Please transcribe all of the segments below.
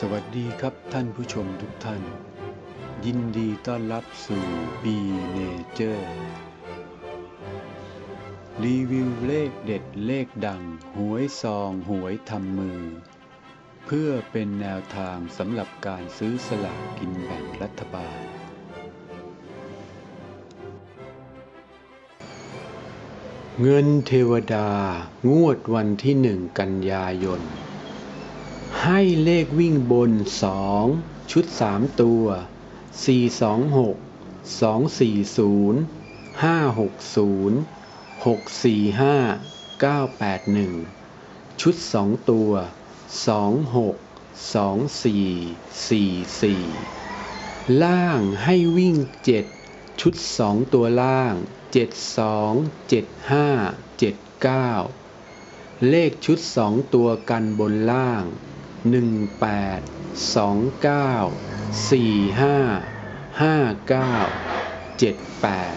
สวัสดีครับท่านผู้ชมทุกท่าน ยินดีต้อนรับสู่ B Nature รีวิวเลขเด็ดเลขดัง หวยซองหวยทำมือ เพื่อเป็นแนวทางสำหรับการซื้อสลากกินแบ่งรัฐบาล เงินเทวดางวดวันที่หนึ่งกันยายน ให้เลขวิ่งบนสองชุดสามตัวสี่สองหกสองสี่ศูนย์ห้าหกศูนย์หกสี่ห้าเก้าแปดหนึ่งชุดสองตัวสองหกสองสี่สี่สี่ล่างให้วิ่งเจ็ดชุดสองตัวล่างเจ็ดสองเจ็ดห้าเจ็ดเก้าเลขชุดสองตัวกันบนล่าง หนึ่งแปดสองเก้าสี่ห้าห้าเก้าเจ็ดแปด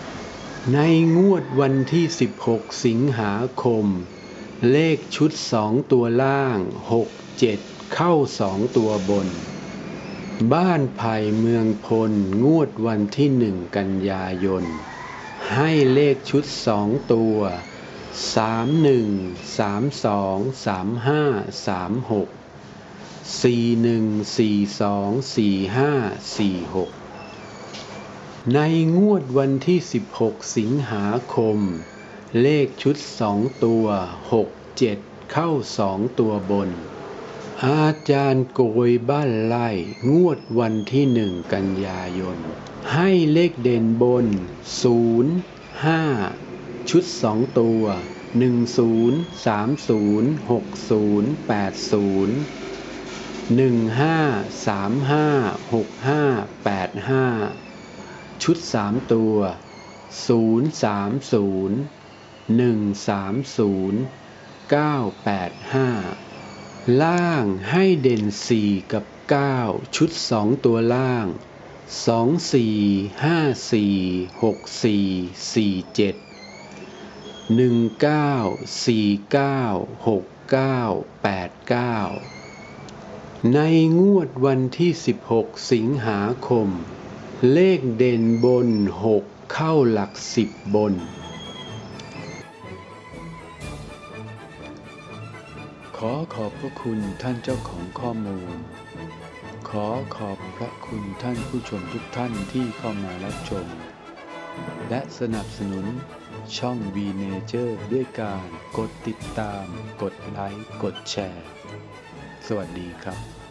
ในงวดวันที่ 16 สิงหาคม เลขชุดสองตัวล่างหกเจ็ดเข้าสองตัวบน บ้านไผ่เมืองพล งวดวันที่หนึ่งกันยายน ให้เลขชุดสองตัวสามหนึ่ง สี่หนึ่งสี่สองสี่ห้าสี่หกในงวดวันที่ 16 สิงหาคม เลขชุดสองตัวหกเจ็ดเข้าสองตัวบน อาจารย์โกยบ้านไล่งวดวันที่หนึ่งกันยายน ให้เลขเด่นบนศูนย์ห้าชุดสองตัวหนึ่งศูนย์สามศูนย์ หนึ่งห้าสามห้าหกห้าแปดห้าชุดสามตัวศูนย์สามศูนย์หนึ่งสามศูนย์เก้าแปดห้าล่างให้เด่นสี่กับเก้าชุดสองตัวล่างสองสี่ห้าสี่หกสี่สี่เจ็ดหนึ่งเก้าสี่เก้าหกเก้าแปดเก้า ในงวดวันที่ 16 สิงหาคม เลขเด่นบน 6 เข้าหลักสิบบน ขอขอบพระคุณท่านเจ้าของข้อมูล ขอขอบพระคุณท่านผู้ชมทุกท่านที่เข้ามารับชม และสนับสนุนช่อง V Nature ด้วยการกดติดตาม กดไลค์ กดแชร์ สวัสดีครับ